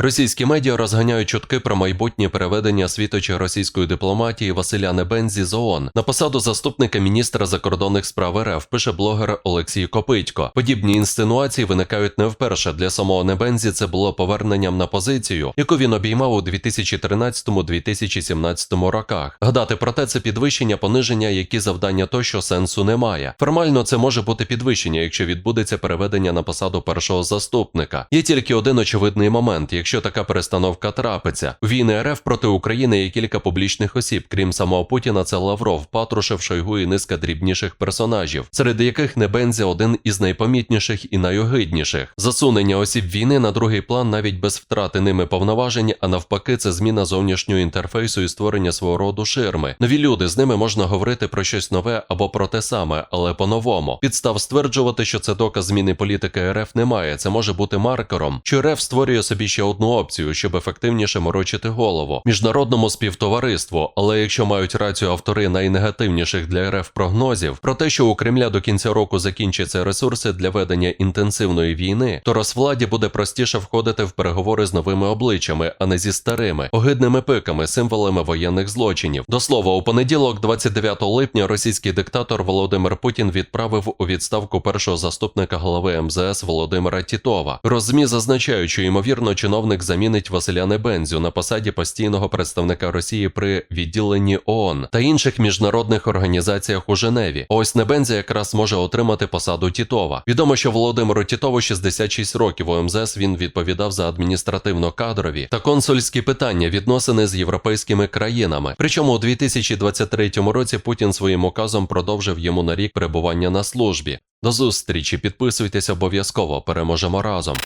Російські медіа розганяють чутки про майбутнє переведення світоча російської дипломатії Василя Небензі з ООН на посаду заступника міністра закордонних справ РФ, пише блогер Олексій Копитько. Подібні інсинуації виникають не вперше. Для самого Небензі це було поверненням на позицію, яку він обіймав у 2013-2017 роках. Гадати про те, це підвищення, пониження, які завдання тощо сенсу немає. Формально це може бути підвищення, якщо відбудеться переведення на посаду першого заступника. Є тільки один очевидний момент. Якщо така перестановка трапиться, війни РФ проти України є кілька публічних осіб, крім самого Путіна, це Лавров, Патрушев, Шойгу і низка дрібніших персонажів, серед яких Небензя один із найпомітніших і найогидніших. Засунення осіб війни на другий план навіть без втрати ними повноважень, а навпаки, це зміна зовнішнього інтерфейсу і створення свого роду ширми. Нові люди з ними можна говорити про щось нове або про те саме, але по-новому. Підстав стверджувати, що це доказ зміни політики РФ немає. Це може бути маркером, що РФ створює собі ще одну опцію, щоб ефективніше морочити голову міжнародному співтовариству. Але якщо мають рацію автори найнегативніших для РФ прогнозів про те, що у Кремля до кінця року закінчаться ресурси для ведення інтенсивної війни, то Росвладі буде простіше входити в переговори з новими обличчями, а не зі старими огидними пиками, символами воєнних злочинів. До слова, у понеділок, 29 липня, російський диктатор Володимир Путін відправив у відставку першого заступника голови МЗС Володимира Тітова. Розмі зазначають, що ймовірно чиновник замінить Василя Небензю на посаді постійного представника Росії при відділенні ООН та інших міжнародних організаціях у Женеві. Ось Небензя якраз може отримати посаду Тітова. Відомо, що Володимиру Тітову 66 років у МЗС він відповідав за адміністративно-кадрові та консульські питання відносини з європейськими країнами. Причому у 2023 році Путін своїм указом продовжив йому на рік перебування на службі. До зустрічі, підписуйтесь обов'язково, переможемо разом.